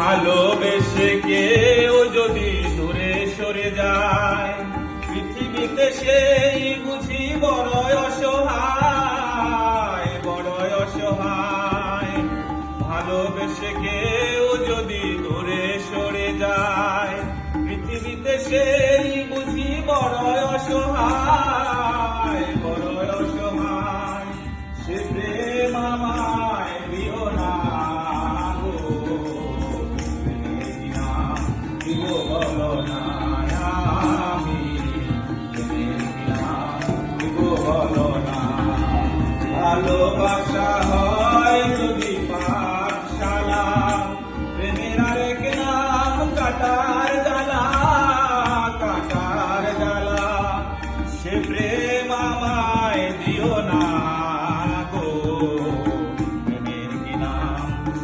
ভালোবেসে কেউ যদি দূরে সরে যায়, পৃথিবীতে সেই বুঝি বড় অসহায় বড় অসহায়। ভালোবেসে কেউ সেই বুঝি বড় অসহায় বড় অসহায়, সে প্রেম আমায় দিও না দিব বলো না, আমি দিব বলো না। ভালোবাসা হয়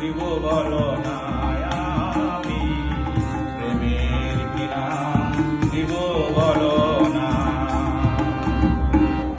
ಶಿವೋ ಬರೋಣ